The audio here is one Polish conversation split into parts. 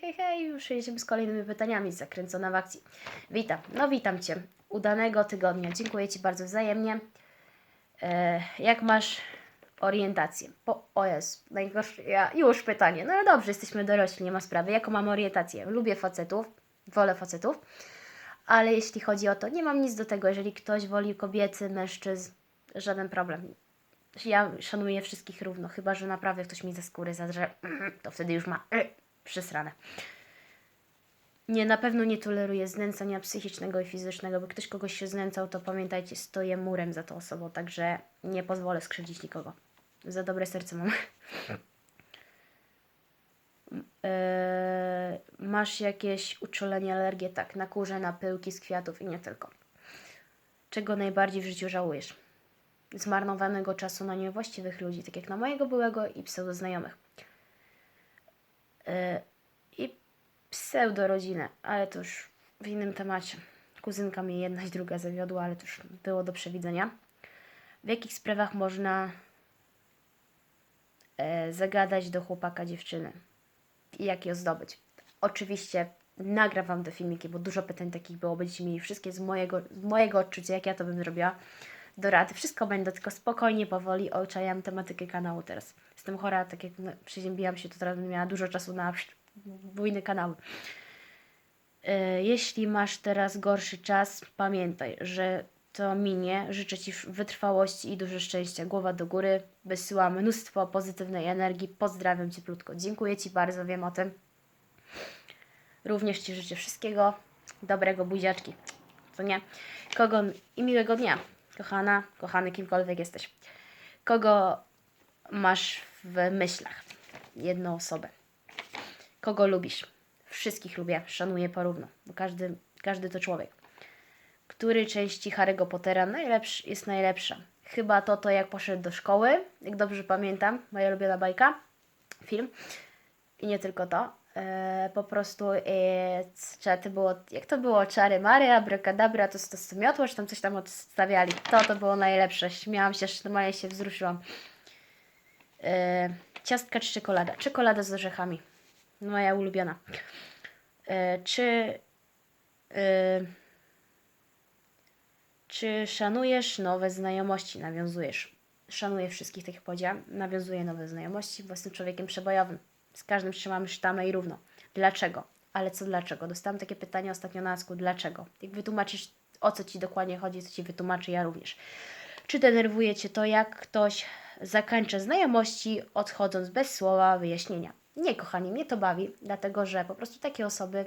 Hej, hej, już jedziemy z kolejnymi pytaniami zakręcona w akcji. Witam, no witam Cię. Udanego tygodnia. Dziękuję Ci bardzo wzajemnie. E, jak masz orientację? Po, o jest, najgorsze, ja, już pytanie. No ale dobrze, jesteśmy dorośli, nie ma sprawy. Jaką mam orientację? Lubię facetów, wolę facetów, ale jeśli chodzi o to, nie mam nic do tego. Jeżeli ktoś woli kobiety, mężczyzn, żaden problem. Ja szanuję wszystkich równo, chyba że naprawdę ktoś mi za skórę zadrze, to wtedy już ma przesrane. Nie, na pewno nie toleruję znęcania psychicznego i fizycznego, bo ktoś kogoś się znęcał, to pamiętajcie, stoję murem za tą osobą, także nie pozwolę skrzywdzić nikogo. Za dobre serce mam. Eee, masz jakieś uczulenie, alergię? Tak, na kurze, na pyłki z kwiatów i nie tylko. Czego najbardziej w życiu żałujesz? Zmarnowanego czasu na niewłaściwych ludzi, tak jak na mojego byłego i pseudoznajomych. Yy, I pseudorodzinę, ale to już w innym temacie. Kuzynka mnie jedna i druga zawiodła, ale to już było do przewidzenia. W jakich sprawach można e, zagadać do chłopaka dziewczyny i jak ją zdobyć? Oczywiście nagram Wam te filmiki, bo dużo pytań takich było. Będziecie mieli wszystkie z mojego, z mojego odczucia, jak ja to bym zrobiła do rady. Wszystko będę, tylko spokojnie, powoli oczajam tematykę kanału teraz. Jestem chora, tak jak przeziębiłam się, to teraz będę miała dużo czasu na bujne kanały. E, Jeśli masz teraz gorszy czas, pamiętaj, że to minie. Życzę Ci wytrwałości i dużo szczęścia. Głowa do góry. Wysyłam mnóstwo pozytywnej energii. Pozdrawiam Cieplutko. Dziękuję Ci bardzo, wiem o tym. Również Ci życzę wszystkiego dobrego, buziaczki. Co nie? Kogo i miłego dnia, kochana, kochany, kimkolwiek jesteś. Kogo masz w myślach? Jedną osobę. Kogo lubisz? Wszystkich lubię, szanuję porówno, bo każdy, każdy to człowiek. Który części Harry'ego Pottera najlepszy, jest najlepsza? Chyba to, to jak poszedł do szkoły, jak dobrze pamiętam, moja ulubiona bajka, film. I nie tylko to. E, po prostu e, to było, jak to było, czary Mary, abracadabra, to, to, to miotło, czy tam coś tam odstawiali. To, to było najlepsze. Śmiałam się, normalnie się wzruszyłam. E, ciastka czy czekolada? Czekolada z orzechami. Moja ulubiona. E, czy e, czy szanujesz nowe znajomości? Nawiązujesz. Szanuję wszystkich, tak jak powiedziałam. Nawiązuję nowe znajomości, bo jestem człowiekiem przebojowym. Z każdym trzymamy sztamę i równo. Dlaczego? Ale co dlaczego? Dostałam takie pytanie ostatnio na Asku. Dlaczego? Jak wytłumaczysz, o co Ci dokładnie chodzi, to Ci wytłumaczę ja również. Czy denerwuje Cię to, jak ktoś zakończa znajomości, odchodząc bez słowa wyjaśnienia? Nie, kochani, mnie to bawi, dlatego że po prostu takie osoby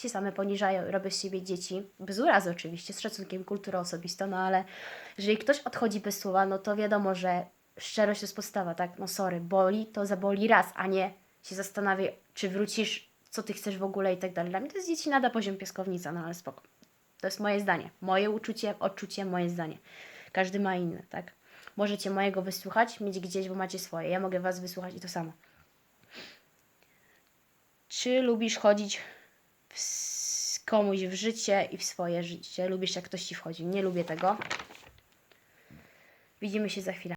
się same poniżają, robią z siebie dzieci, bez urazy oczywiście, z szacunkiem kulturą osobistą, no ale jeżeli ktoś odchodzi bez słowa, no to wiadomo, że szczerość jest podstawa, tak? No sorry, boli, to zaboli raz, a nie się zastanawia, czy wrócisz, co ty chcesz w ogóle i tak dalej. Dla mnie to jest dzieci nada poziom piaskownica, no ale spoko. To jest moje zdanie, moje uczucie, odczucie, moje zdanie. Każdy ma inne, tak? Możecie mojego wysłuchać, mieć gdzieś, bo macie swoje. Ja mogę was wysłuchać i to samo. Czy lubisz chodzić komuś w życie i w swoje życie? Lubisz, jak ktoś ci wchodzi? Nie lubię tego. Widzimy się za chwilę.